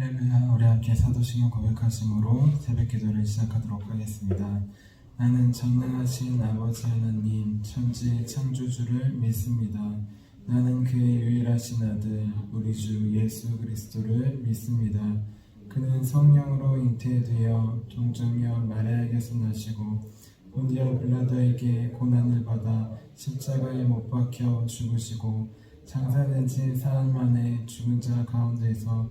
할렐루야 우리 함께 사도신경 고백하심으로 새벽 기도를 시작하도록 하겠습니다. 나는 전능하신 아버지 하나님 천지 창조주를 믿습니다. 나는 그의 유일하신 아들 우리 주 예수 그리스도를 믿습니다. 그는 성령으로 잉태되어 동정녀 마리아에게서 나시고 본디아 빌라도에게 고난을 받아 십자가에 못 박혀 죽으시고 장사된 지 사흘 만에 죽은 자 가운데서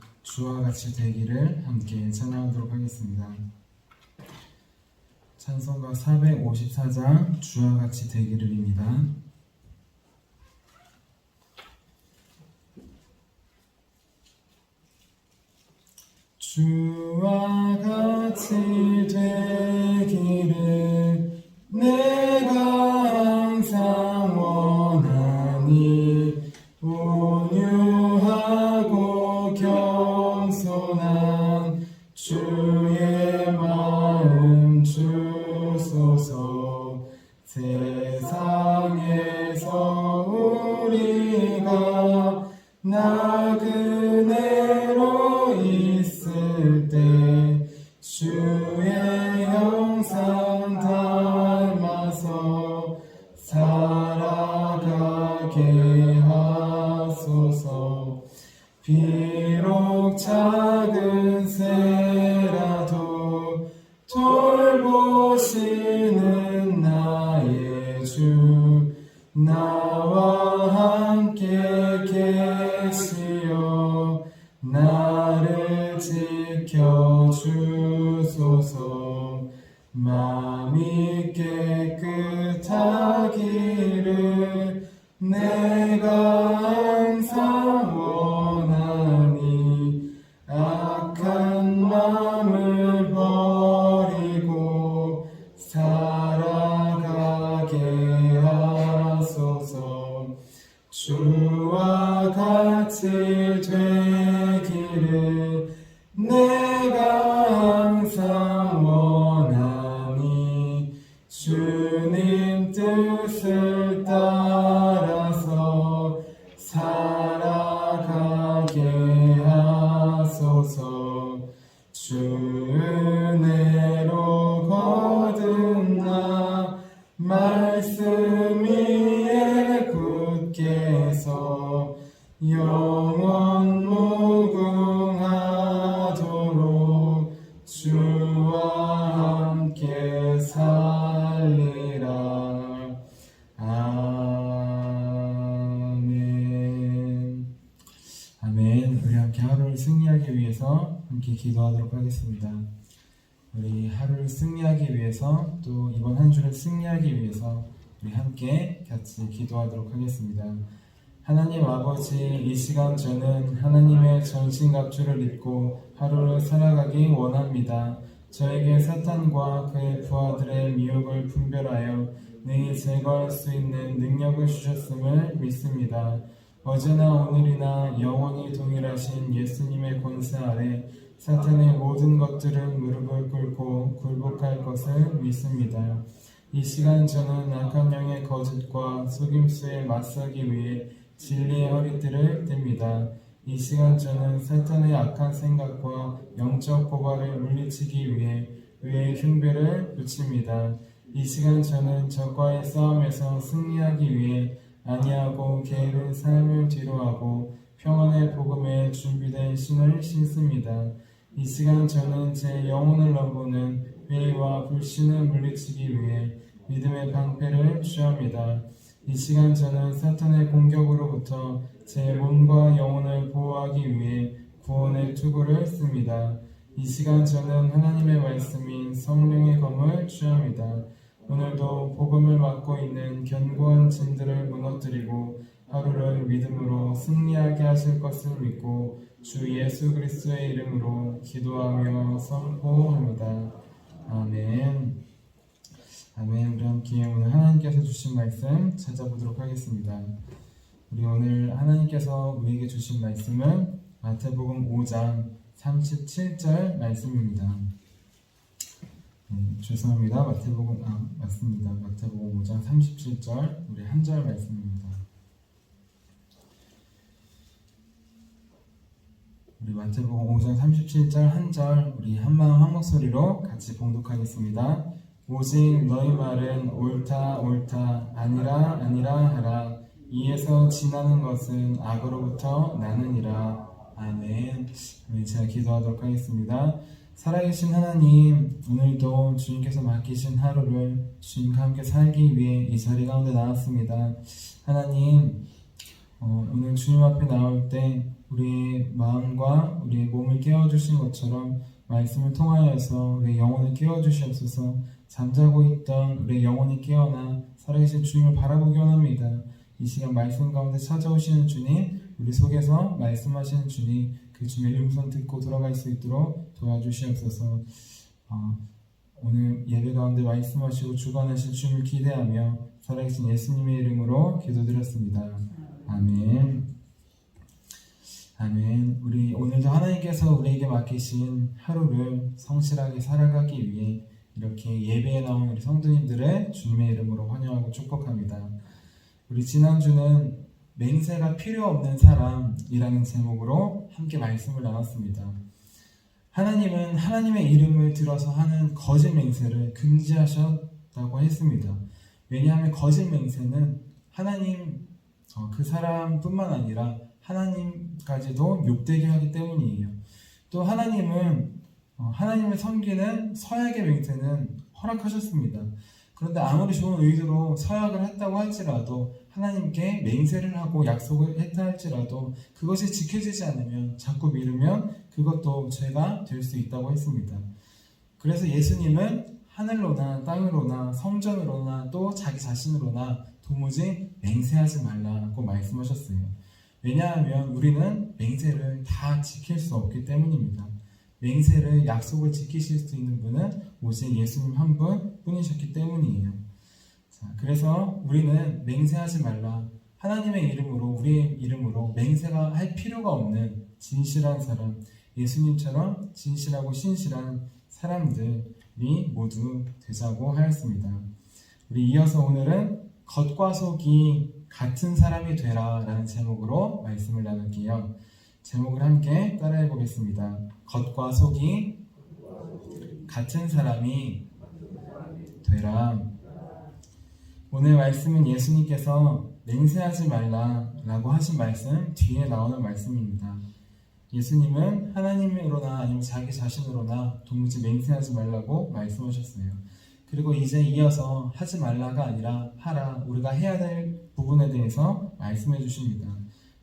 주와 같이 되기를 함께 찬양하도록 하겠습니다. 찬송가 454장 주와 같이 되기를입니다. 주와 같이 되기를 내 돌보시는 나의 주 나 승리하기 위해서 함께 기도하도록 하겠습니다 우리 하루를 승리하기 위해서 또 이번 한 주를 승리하기 위해서 우리 함께 같이 기도하도록 하겠습니다. 하나님 아버지, 이 시간 저는 하나님의 전신갑주를 입고 하루를 살아가기 원합니다. 저에게 사탄과 그의 부하들의 미혹을 분별하여 능히 제거할 수 있는 능력을 주셨음을 믿습니다. 어제나 오늘이나 영원히 동일하신 예수님의 권세 아래 사탄의 모든 것들은 무릎을 꿇고 굴복할 것을 믿습니다. 이 시간 저는 악한 영의 거짓과 속임수에 맞서기 위해 진리의 허리띠를 띱니다. 이 시간 저는 사탄의 악한 생각과 영적 고발을 물리치기 위해 의의 흉배를 붙입니다. 이 시간 저는 적과의 싸움에서 승리하기 위해 아니하고 게으른 삶을 뒤로하고 평안의 복음에 준비된 신을 신습니다. 이 시간 저는 제 영혼을 넘보는 회의와 불신을 물리치기 위해 믿음의 방패를 취합니다. 이 시간 저는 사탄의 공격으로부터 제 몸과 영혼을 보호하기 위해 구원의 투구를 씁니다. 이 시간 저는 하나님의 말씀인 성령의 검을 취합니다. 오늘도 복음을 맡고 있는 견고한 짐들을 무너뜨리고 하루를 믿음으로 승리하게 하실 것을 믿고 주 예수 그리스도의 이름으로 기도하며 선포합니다. 아멘. 아멘. 우리 함께 오늘 하나님께서 주신 말씀 찾아보도록 하겠습니다. 우리 오늘 하나님께서 우리에게 주신 말씀은 마태복음 5장 37절 말씀입니다. 네, 죄송합니다. 마태복음 아 맞습니다. 마태복음 5장 37절 우리 한 절 말씀입니다. 우리 마태복음 5장 37절 한 절 우리 한마음 한 목소리로 같이 봉독하겠습니다. 오직 너희 말은 옳다 옳다 아니라 아니라 하라 이에서 지나는 것은 악으로부터 아멘. 아멘. 제가 기도하도록 하겠습니다. 살아계신 하나님, 오늘도 주님께서 맡기신 하루를 주님과 함께 살기 위해 이 자리 가운데 나왔습니다. 하나님, 어, 오늘 주님 앞에 나올 때 우리의 마음과 우리의 몸을 깨워주신 것처럼 말씀을 통하여서 우리의 영혼을 깨워주시옵소서 잠자고 있던 우리의 영혼이 깨어나 살아계신 주님을 바라보기 원합니다. 이 시간 말씀 가운데 찾아오시는 주님, 우리 속에서 말씀하시는 주님, 그 주님의 음성 듣고 돌아갈 수 있도록 도와주시옵소서. 어, 오늘 예배 가운데 말씀하시고 주관하실 주님을 기대하며 살아계신 예수님의 이름으로 기도드렸습니다. 아멘. 아멘. 우리 오늘도 하나님께서 우리에게 맡기신 하루를 성실하게 살아가기 위해 이렇게 예배에 나온 우리 성도님들의 주님의 이름으로 환영하고 축복합니다. 우리 지난주는 맹세가 필요 없는 사람이라는 제목으로 함께 말씀을 나눴습니다. 하나님은 하나님의 이름을 들어서 하는 거짓 맹세를 금지하셨다고 했습니다. 왜냐하면 거짓 맹세는 하나님 어, 그 사람뿐만 아니라 하나님까지도 욕되게 하기 때문이에요. 또 하나님은 어, 하나님을 섬기는 서약의 맹세는 허락하셨습니다. 그런데 아무리 좋은 의도로 서약을 했다고 할지라도 하나님께 맹세를 하고 약속을 했다 할지라도 그것이 지켜지지 않으면 자꾸 미루면 그것도 죄가 될 수 있다고 했습니다. 그래서 예수님은 하늘로나 땅으로나 성전으로나 또 자기 자신으로나 도무지 맹세하지 말라고 말씀하셨어요. 왜냐하면 우리는 맹세를 다 지킬 수 없기 때문입니다. 맹세를 약속을 지키실 수 있는 분은 오직 예수님 한 분 뿐이셨기 때문이에요. 자, 그래서 우리는 맹세하지 말라. 하나님의 이름으로 우리의 이름으로 맹세가 할 필요가 없는 진실한 사람, 예수님처럼 진실하고 신실한 사람들이 모두 되자고 하였습니다. 우리 이어서 오늘은 겉과 속이 같은 사람이 되라라는 제목으로 말씀을 나눌게요. 제목을 함께 따라해 보겠습니다. 겉과 속이 같은 사람이 되라. 오늘 말씀은 예수님께서 맹세하지 말라라고 하신 말씀 뒤에 나오는 말씀입니다. 예수님은 하나님으로나 아니면 자기 자신으로나 도무지 맹세하지 말라고 말씀하셨어요. 그리고 이제 이어서 하지 말라가 아니라 하라 우리가 해야 될 부분에 대해서 말씀해 주십니다.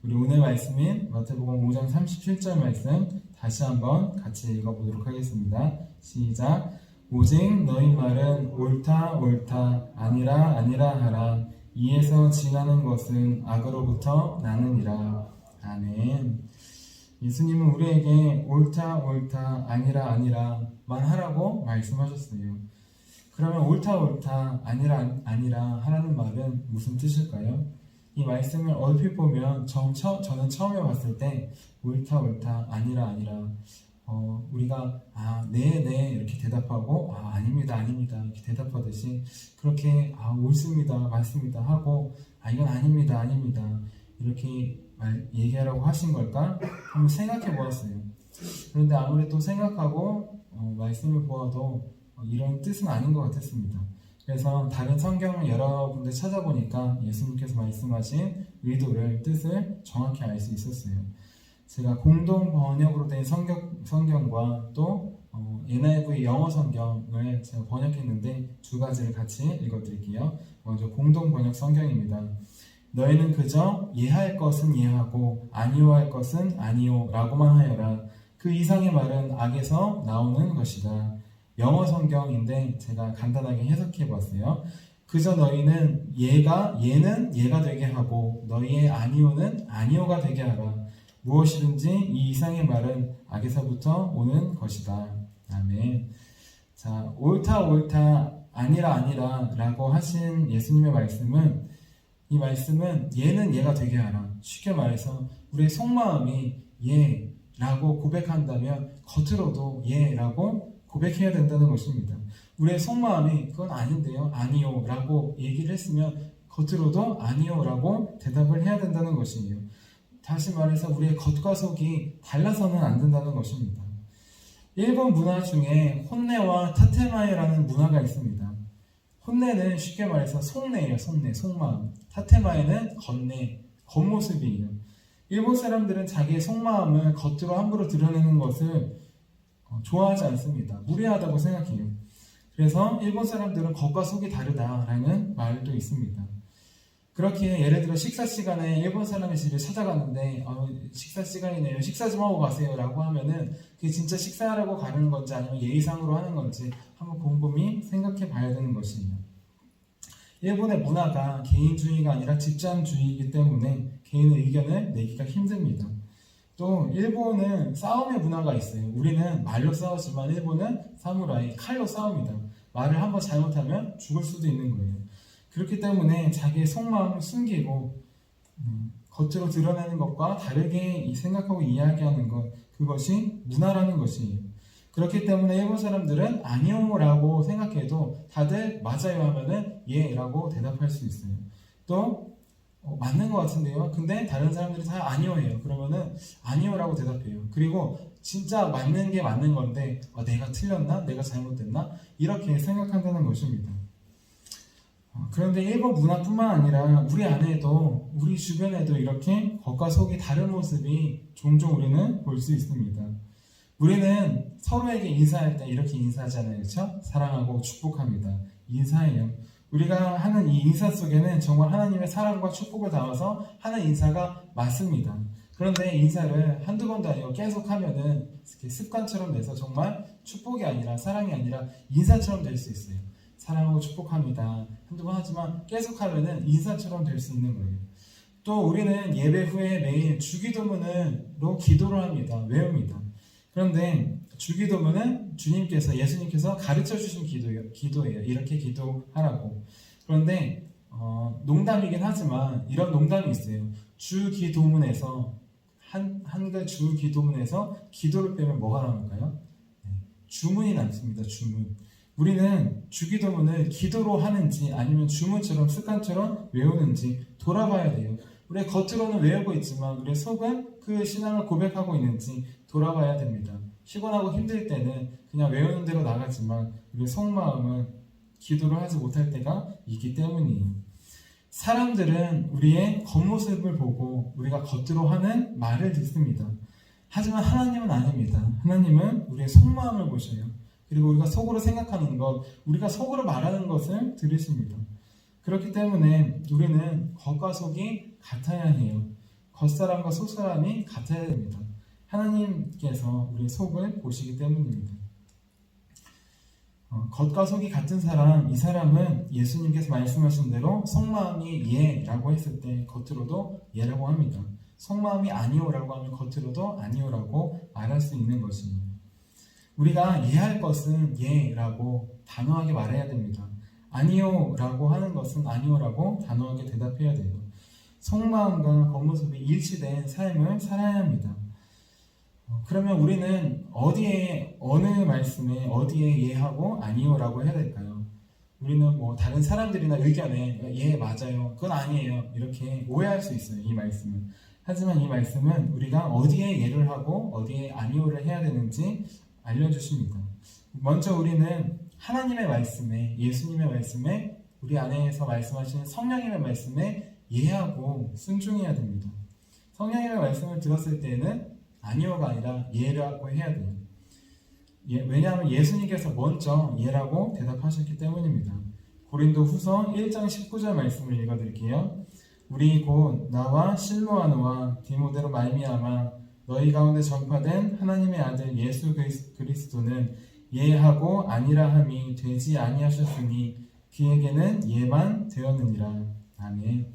우리 오늘 말씀인 마태복음 5장 37절 말씀 다시 한번 같이 읽어보도록 하겠습니다. 시작. 오직 너희 말은 옳다 옳다 아니라 아니라 하라 이에서 지나는 것은 악으로부터 나느니라. 아멘. 예수님은 우리에게 옳다 옳다 아니라 아니라만 하라고 말씀하셨어요. 그러면 옳다 옳다 아니라 아니라 하라는 말은 무슨 뜻일까요? 이 말씀을 얼핏 보면 저, 처, 저는 처음에 봤을 때 옳다 옳다 아니라 아니라 어, 우리가 아, 네, 네 이렇게 대답하고 아, 아닙니다, 아닙니다 이렇게 대답하듯이 그렇게 아, 옳습니다, 맞습니다 하고 아, 이건 아닙니다, 아닙니다 이렇게 말, 얘기하라고 하신 걸까? 한번 생각해 보았어요. 그런데 아무래도 생각하고 어, 말씀을 보아도 어, 이런 뜻은 아닌 것 같았습니다. 그래서 다른 성경을 여러 군데 찾아보니까 예수님께서 말씀하신 의도를 뜻을 정확히 알 수 있었어요. 제가 공동 번역으로 된 성경, 성경과 또 어, NIV 영어 성경을 제가 번역했는데 두 가지를 같이 읽어드릴게요. 먼저 공동 번역 성경입니다. 너희는 그저 예할 것은 예하고 아니오 할 것은 아니오 라고만 하여라. 그 이상의 말은 악에서 나오는 것이다. 영어 성경인데 제가 간단하게 해석해 봤어요. 그저 너희는 얘가 얘는 얘가 되게 하고 너희의 아니오는 아니오가 되게 하라. 무엇이든지 이 이상의 말은 악에서부터 오는 것이다. 아멘. 자, 옳다, 옳다, 아니라, 아니라 라고 하신 예수님의 말씀은 이 말씀은 얘는 얘가 되게 하라. 쉽게 말해서 우리의 속마음이 얘라고 고백한다면 겉으로도 얘라고 고백해야 된다는 것입니다. 우리의 속마음이 그건 아닌데요, 아니요 라고 얘기를 했으면 겉으로도 아니요 라고 대답을 해야 된다는 것이에요. 다시 말해서 우리의 겉과 속이 달라서는 안 된다는 것입니다. 일본 문화 중에 혼내와 타테마에라는 문화가 있습니다. 혼내는 쉽게 말해서 속내예요, 속내, 속마음. 타테마에는 겉내, 겉모습이에요. 일본 사람들은 자기의 속마음을 겉으로 함부로 드러내는 것을 어, 좋아하지 않습니다. 무례하다고 생각해요. 그래서 일본 사람들은 겉과 속이 다르다라는 말도 있습니다. 그렇게 예를 들어 식사 시간에 일본 사람의 집에 찾아갔는데 어, 식사 시간이네요. 식사 좀 하고 가세요라고 하면은 그게 진짜 식사하라고 가는 건지 아니면 예의상으로 하는 건지 한번 곰곰이 생각해 봐야 되는 것이에요. 일본의 문화가 개인주의가 아니라 집단주의이기 때문에 개인의 의견을 내기가 힘듭니다. 또 일본은 싸움의 문화가 있어요. 우리는 말로 싸우지만 일본은 사무라이 칼로 싸웁니다. 말을 한번 잘못하면 죽을 수도 있는 거예요. 그렇기 때문에 자기의 속마음을 숨기고 음, 겉으로 드러내는 것과 다르게 이 생각하고 이야기하는 것 그것이 문화라는 것이에요. 그렇기 때문에 일본 사람들은 아니요라고 생각해도 다들 맞아요 하면은 예라고 대답할 수 있어요. 또 어, 맞는 것 같은데요. 근데 다른 사람들이 다 아니요해요. 그러면은 아니요라고 대답해요. 그리고 진짜 맞는 게 맞는 건데 어, 내가 틀렸나? 내가 잘못됐나? 이렇게 생각한다는 것입니다. 어, 그런데 일본 문화뿐만 아니라 우리 안에도 우리 주변에도 이렇게 겉과 속이 다른 모습이 종종 우리는 볼 수 있습니다. 우리는 서로에게 인사할 때 이렇게 인사하잖아요. 그렇죠? 사랑하고 축복합니다. 인사해요. 우리가 하는 이 인사 속에는 정말 하나님의 사랑과 축복을 담아서 하는 인사가 맞습니다. 그런데 인사를 한두 번도 아니고 계속 하면은 습관처럼 돼서 정말 축복이 아니라 사랑이 아니라 인사처럼 될 수 있어요. 사랑하고 축복합니다. 한두 번 하지만 계속 하면은 인사처럼 될 수 있는 거예요. 또 우리는 예배 후에 매일 주기도문으로 기도를 합니다. 외웁니다. 그런데 주기도문은 주님께서 예수님께서 가르쳐 주신 기도예요. 기도예요. 이렇게 기도하라고. 그런데 어, 농담이긴 하지만 이런 농담이 있어요. 주기도문에서 한 한글 주기도문에서 기도를 빼면 뭐가 나올까요? 네, 주문이 남습니다. 주문. 우리는 주기도문을 기도로 하는지 아니면 주문처럼 습관처럼 외우는지 돌아봐야 돼요. 우리 겉으로는 외우고 있지만 우리 속은 그 신앙을 고백하고 있는지 돌아봐야 됩니다. 피곤하고 힘들 때는 그냥 외우는 대로 나가지만 우리 속마음은 기도를 하지 못할 때가 있기 때문이에요. 사람들은 우리의 겉모습을 보고 우리가 겉으로 하는 말을 듣습니다. 하지만 하나님은 아닙니다. 하나님은 우리의 속마음을 보셔요. 그리고 우리가 속으로 생각하는 것, 우리가 속으로 말하는 것을 들으십니다. 그렇기 때문에 우리는 겉과 속이 같아야 해요. 겉사람과 속사람이 같아야 됩니다. 하나님께서 우리의 속을 보시기 때문입니다. 어, 겉과 속이 같은 사람, 이 사람은 예수님께서 말씀하신 대로 속마음이 예라고 했을 때 겉으로도 예라고 합니다. 속마음이 아니오라고 하면 겉으로도 아니오라고 말할 수 있는 것입니다. 우리가 예할 것은 예라고 단호하게 말해야 됩니다. 아니오라고 하는 것은 아니오라고 단호하게 대답해야 돼요. 속마음과 겉모습이 일치된 삶을 살아야 합니다. 어, 그러면 우리는 어디에 어느 말씀에 어디에 예하고 아니요라고 해야 될까요? 우리는 뭐 다른 사람들이나 의견에 예 맞아요 그건 아니에요 이렇게 오해할 수 있어요 이 말씀은. 하지만 이 말씀은 우리가 어디에 예를 하고 어디에 아니요를 해야 되는지 알려주십니다. 먼저 우리는 하나님의 말씀에 예수님의 말씀에 우리 안에서 말씀하시는 성령님의 말씀에 예하고 순종해야 됩니다. 성령님의 말씀을 들었을 때는 아니오가 아니라 예라고 해야 돼요. 예, 왜냐하면 예수님께서 먼저 예라고 대답하셨기 때문입니다. 고린도 후서 1장 19절 말씀을 읽어드릴게요. 우리 곧 나와 실로아노와 디모데로 말미암아 너희 가운데 전파된 하나님의 아들 예수 그리스도는 예하고 아니라 함이 되지 아니하셨으니 그에게는 예만 되었느니라. 아멘.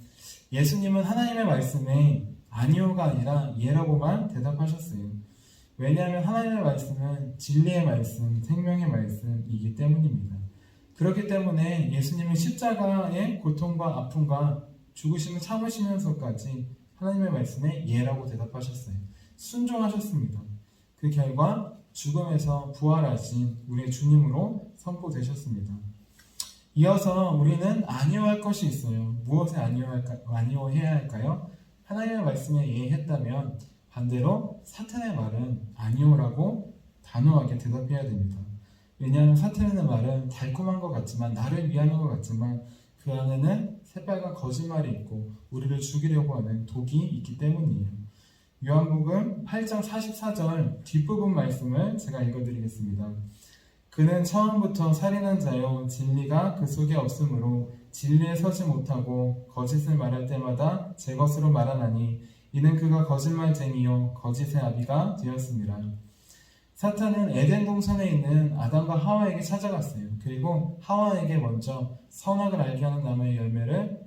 예수님은 하나님의 말씀에 아니오가 아니라 예라고만 대답하셨어요. 왜냐하면 하나님의 말씀은 진리의 말씀, 생명의 말씀이기 때문입니다. 그렇기 때문에 예수님은 십자가의 고통과 아픔과 죽으심을 참으시면서까지 하나님의 말씀에 예라고 대답하셨어요. 순종하셨습니다. 그 결과 죽음에서 부활하신 우리의 주님으로 선포되셨습니다. 이어서 우리는 아니어할 것이 있어야 무엇에 아니어할까, 아니어해야 할까요? 하나님의 말씀에 예했다면 반대로 사탄의 말은 아니오라고 단호하게 대답해야 됩니다. 왜냐하면 사탄의 말은 달콤한 것 같지만 나를 위하는 것 같지만 그 안에는 새빨간 거짓말이 있고 우리를 죽이려고 하는 독이 있기 때문이에요. 요한복음 8장 44절 뒷부분 말씀을 제가 읽어드리겠습니다. 그는 처음부터 살인한 자요 진리가 그 속에 없으므로 진리에 서지 못하고 거짓을 말할 때마다 제 것으로 말하나니 이는 그가 거짓말쟁이요 거짓의 아비가 되었습니다. 사탄은 에덴 동산에 있는 아담과 하와에게 찾아갔어요. 그리고 하와에게 먼저 선악을 알게 하는 나무의 열매를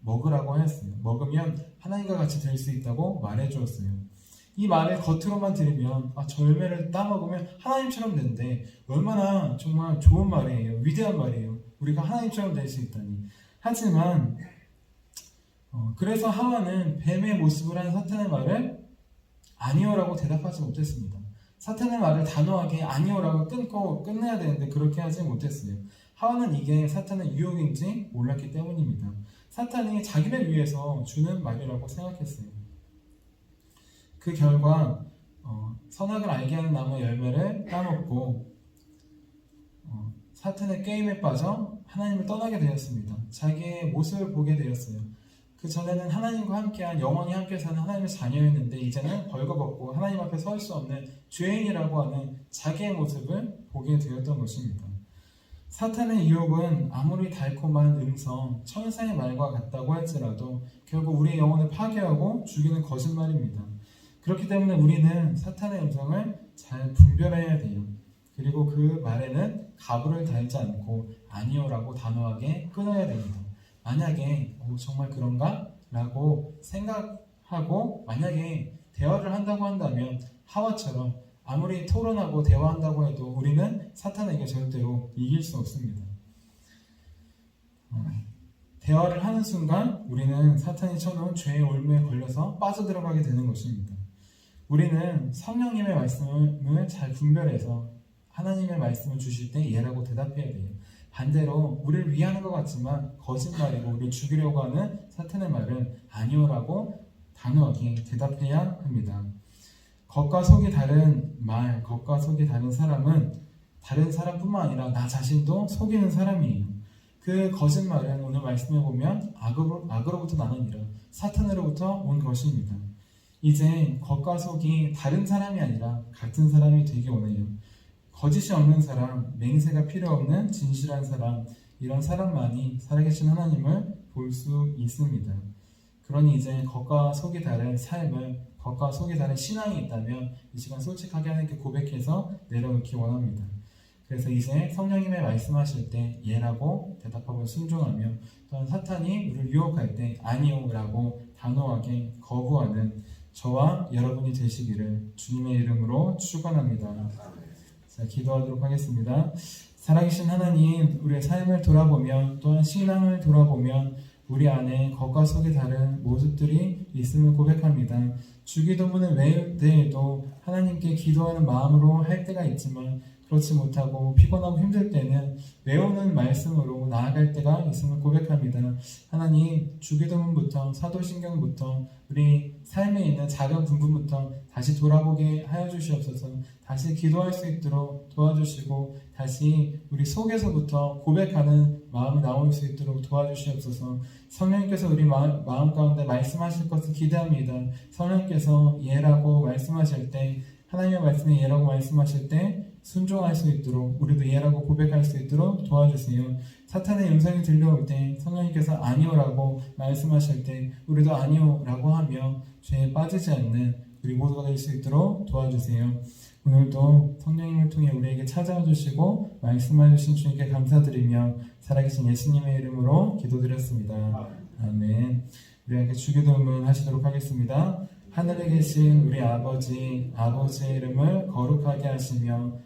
먹으라고 하였어요. 먹으면 하나님과 같이 될 수 있다고 말해 주었어요. 이 말을 겉으로만 들으면 아, 저 열매를 따먹으면 하나님처럼 된대. 얼마나 정말 좋은 말이에요. 위대한 말이에요. 우리가 하나님처럼 될 수 있다니. 하지만 어, 그래서 하와는 뱀의 모습을 한 사탄의 말을 아니오라고 대답하지 못했습니다. 사탄의 말을 단호하게 아니오라고 끊고 끝내야 되는데 그렇게 하지 못했어요. 하와는 이게 사탄의 유혹인지 몰랐기 때문입니다. 사탄이 자기를 위해서 주는 말이라고 생각했어요. 그 결과 어, 선악을 알게 하는 나무 열매를 따먹고 어, 사탄의 게임에 빠져 하나님을 떠나게 되었습니다. 자기의 모습을 보게 되었어요. 그 전에는 하나님과 함께한 영원히 함께 사는 하나님의 자녀였는데 이제는 벌거벗고 하나님 앞에 설 수 없는 죄인이라고 하는 자기의 모습을 보게 되었던 것입니다. 사탄의 유혹은 아무리 달콤한 음성, 천사의 말과 같다고 할지라도 결국 우리의 영혼을 파괴하고 죽이는 거짓말입니다. 그렇기 때문에 우리는 사탄의 음성을 잘 분별해야 돼요. 그리고 그 말에는 가부를 달지 않고 아니오라고 단호하게 끊어야 됩니다. 만약에 어, 정말 그런가? 라고 생각하고 만약에 대화를 한다고 한다면 하와처럼 아무리 토론하고 대화한다고 해도 우리는 사탄에게 절대로 이길 수 없습니다. 어, 대화를 하는 순간 우리는 사탄이 쳐놓은 죄의 올무에 걸려서 빠져들어가게 되는 것입니다. 우리는 성령님의 말씀을 잘 분별해서 하나님의 말씀을 주실 때 예라고 대답해야 돼요. 반대로 우리를 위하는 것 같지만 거짓말이고 우리를 죽이려고 하는 사탄의 말은 아니오라고 단호하게 대답해야 합니다. 겉과 속이 다른 말, 겉과 속이 다른 사람은 다른 사람뿐만 아니라 나 자신도 속이는 사람이에요. 그 거짓말은 오늘 말씀해 보면 악으로, 악으로부터 나는 이라 사탄으로부터 온 것입니다. 이제 겉과 속이 다른 사람이 아니라 같은 사람이 되기 원해요. 거짓이 없는 사람, 맹세가 필요 없는 진실한 사람, 이런 사람만이 살아계신 하나님을 볼 수 있습니다. 그러니 이제 겉과 속이 다른 삶을, 겉과 속이 다른 신앙이 있다면 이 시간 솔직하게 하나님께 고백해서 내려놓기 원합니다. 그래서 이제 성령님의 말씀하실 때 예라고 대답하고 순종하며 또한 사탄이 우리를 유혹할 때 아니오라고 단호하게 거부하는 저와 여러분이 되시기를 주님의 이름으로 축원합니다. 자, 기도하도록 하겠습니다. 살아계신 하나님, 우리의 삶을 돌아보면 또한 신앙을 돌아보면 우리 안에 겉과 속이 다른 모습들이 있음을 고백합니다. 주기도문을 외울 때에도 하나님께 기도하는 마음으로 할 때가 있지만 그렇지 못하고 피곤하고 힘들 때는 외우는 말씀으로 나아갈 때가 있음을 고백합니다. 하나님, 주기도문부터 사도신경부터 우리 삶에 있는 작은 부분부터 다시 돌아보게 하여 주시옵소서. 다시 기도할 수 있도록 도와주시고 다시 우리 속에서부터 고백하는 마음이 나올 수 있도록 도와주시옵소서. 성령님께서 우리 마음, 마음 가운데 말씀하실 것을 기대합니다. 성령님께서 예라고 말씀하실 때 하나님의 말씀에 예라고 말씀하실 때 순종할 수 있도록 우리도 예라고 고백할 수 있도록 도와주세요. 사탄의 음성이 들려올 때 성령님께서 아니오라고 말씀하실 때 우리도 아니오라고 하며 죄에 빠지지 않는 우리 모두가 될 수 있도록 도와주세요. 오늘도 성령님을 통해 우리에게 찾아와 주시고 말씀해 주신 주님께 감사드리며 살아계신 예수님의 이름으로 기도드렸습니다. 아멘. 우리 함께 주기도문 하시도록 하겠습니다. 하늘에 계신 우리 아버지, 아버지의 이름을 거룩하게 하시며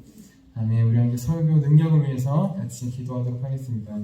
아멘. 우리 함께 설교 능력을 위해서 같이 기도하도록 하겠습니다.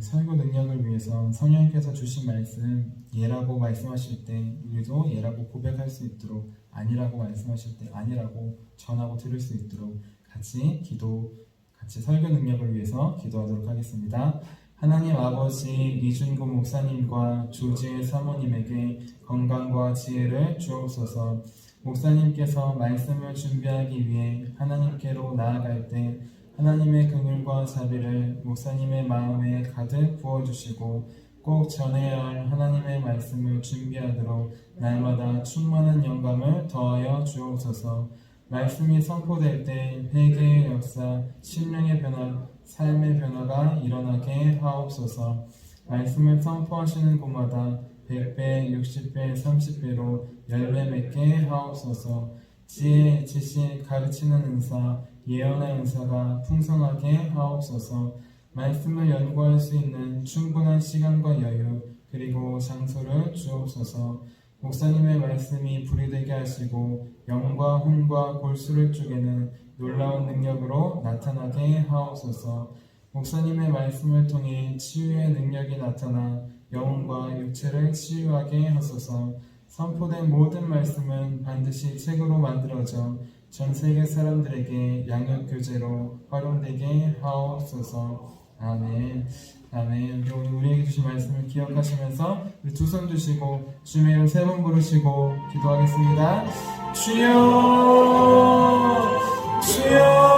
설교 능력을 위해서 성령께서 주신 말씀 예라고 말씀하실 때 우리도 예라고 고백할 수 있도록 아니라고 말씀하실 때 아니라고 전하고 들을 수 있도록 같이 기도 같이 설교 능력을 위해서 기도하도록 하겠습니다. 하나님 아버지 이준구 목사님과 조지의 사모님에게 건강과 지혜를 주옵소서. 목사님께서 말씀을 준비하기 위해 하나님께로 나아갈 때 하나님의 긍휼과 자비를 목사님의 마음에 가득 부어 주시고 꼭 전해야 할 하나님의 말씀을 준비하도록 날마다 충만한 영감을 더하여 주옵소서. 말씀이 선포될 때 회개의 역사, 심령의 변화, 삶의 변화가 일어나게 하옵소서. 말씀을 선포하시는 곳마다 100배, 60배, 30배로 열매 맺게 하옵소서. 지혜, 지식, 가르치는 은사, 예언의 은사가 풍성하게 하옵소서. 말씀을 연구할 수 있는 충분한 시간과 여유, 그리고 장소를 주옵소서. 목사님의 말씀이 불이 되게 하시고 영과 혼과 골수를 쪼개는 놀라운 능력으로 나타나게 하옵소서. 목사님의 말씀을 통해 치유의 능력이 나타나 영혼과 육체를 치유하게 하소서. 선포된 모든 말씀은 반드시 책으로 만들어져 전 세계 사람들에게 양육 교재로 활용되게 하옵소서. 아멘. 아멘. 오늘 우리에게 주신 말씀을 기억하시면서 두 손 주시고 주님의 이름 세 번 부르시고 기도하겠습니다. 주여, 주여.